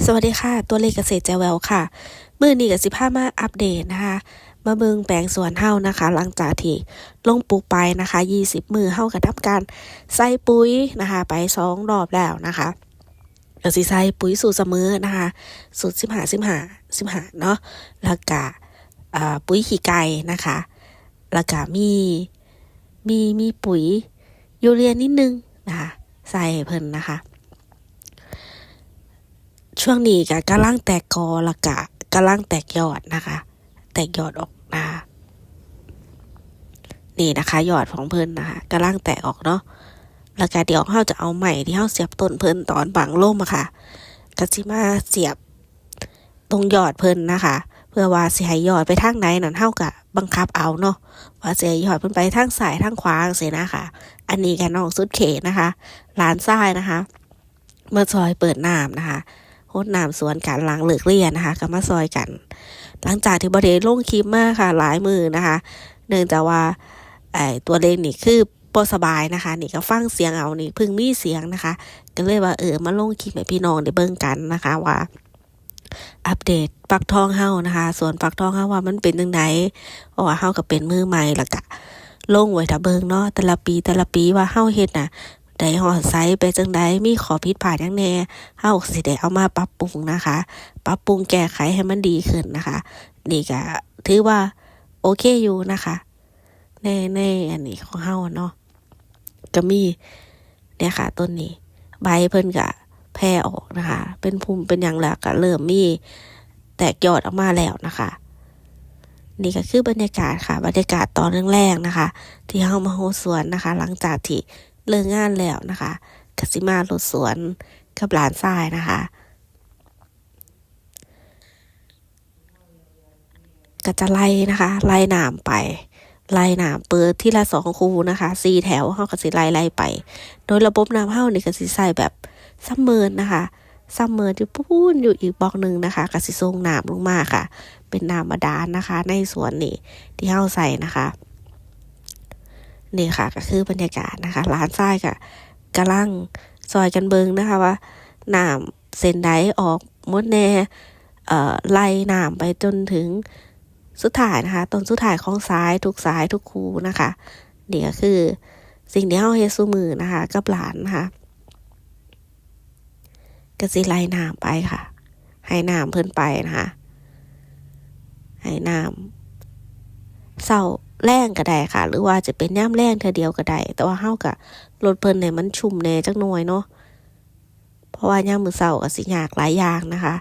สวัสดีค่ะ ตัวเลขเกษตรแจวแววค่ะ มือนี้กับสิพามาอัปเดตนะคะ มาเบิงแปลงสวนเฮานะคะ หลังจากที่ลงปลูกไปนะคะ20มือเฮากับทำการใส่ปุ๋ยนะคะ ไปสองรอบแล้วนะคะก็สิใส่ปุ๋ยสูตรเสมอนะคะสูตรสิบหาสิบหาสิบหาเนาะแล้วก็ปุ๋ยขี้ไก่นะคะแล้วก็มีมีมีปุ๋ยยูเรียนิดนึงนะคะใส่เพิ่นนะคะ ช่วงนี้ก็กำลังแตกกอละกะกำลังแตกยอดนะคะ แตกยอดออกนะะนี่นะคะ ยอดของเพิ่นนะคะกำลังแตกออกเนาะแล้วก็เดี๋ยวเราจะเอาใหม่ที่เราเสียบต้นเพิ่นตอนบางล่มอะค่ะก็สิมาเสียบตรงยอดเพิ่นนะคะ เพื่อว่าเสิให้ยอดไปทางไหนนั่นเฮาก็บังคับเอาเนาะว่าสิให้ยอดเพิ่นไปทางซ้ายทางขวาจังซี่นะคะ อันนี้ก็น้องสุดเขตนะคะหลานซ้ายนะคะ เมื่อซอยเปิดน้ำนะคะ โคตรน้ำสวนกันหลังเลิกเรียนนะคะก็มาซอยกัน หลังจากที่บไดลงคลิปมากค่ะ หลายมือนะคะ เนื่องจากว่าไอตัวเลขนี่คือปสบายนะคะ นี่ก็ฟังเสียงเอานี่พิ่งมีเสียงนะคะ ก็เลยว่าเออมาลงคลิปให้พี่น้องได้เบิ่งกันนะคะว่าอัปเดตปักทองเฮานะคะ ส่วนปักทองเฮาว่ามันเป็นจังไดเพราะว่าเฮาก็เป็นมือใหม่ละก็ลงไว้ถ้าเบิ่งเนาะแต่ละปีแต่ละปีว่าเฮาเฮ็ดน่ะ ได้ฮอดไซส์ไปจังไดมีขอผิดพลาดยังแน่เฮาสิได้เอามาปรับปรุงนะคะ ปรับปรุงแก้ไขให้มันดีขึ้นนะคะ นี่ก็ถือว่าโอเคอยู่นะคะ ในในอันนี้ของเฮาเนาะก็มีเนี่ยค่ะต้นนี้ ใบเพิ่นก็แพร่ออกนะคะ เป็นภูมิเป็นอย่างแล้วก็เริ่มมีแตกยอดออกมาแล้วนะคะ นี่ก็คือบรรยากาศค่ะ บรรยากาศตอนแรกๆนะคะ ที่เฮามาโฮสวนนะคะ หลังจากที่ เลิกงานแล้วนะคะกสิมารถสวนกับหลานทรายนะคะก็จะไล่นะคะ ไล่หนามไปไล่หนามเปิดที่ละสองคูนะคะสี่แถวเขาก็สิไล่ไล่ไป โดยระบบน้ำเฮานี่ก็สิใส่แบบซัมเมอร์นะคะซัมเมอร์ที่พูนอยู่อีกบล็อกหนึ่งนะคะก็สิส่งน้ำลงมาค่ะ เป็นน้ำบาดาลนะคะ ในสวนนี่ที่เฮาใส่นะคะ นี่ค่ะก็คือบรรยากาศนะคะร้านทรายกับกำลังซอยกันเบิงนะคะว่าน้ำเส้นใดออกมดแน่เอ่อไล่น้ำไปจนถึงสุดท้ายนะคะต้นสุดท้ายของซ้ายทุกซ้ายทุกคูนะคะนี่ก็คือสิ่งที่เฮาเฮซุมือนะคะ กับหลานนะคะก็สิไล่น้ำไปค่ะ ให้น้ำเพิ่นไปนะคะให้น้ำเศร้า แรงก็ได้ค่ะ หรือว่าจะเป็นย่ำแรงเธอเดียวก็ได้แต่ว่าเฮากะรถเพิ่นเนี่ยมันชุ่มแน่จักหน่อยเนาะเพราะว่าย่ามมือเศร้าก็สิยากหลายอย่างนะคะ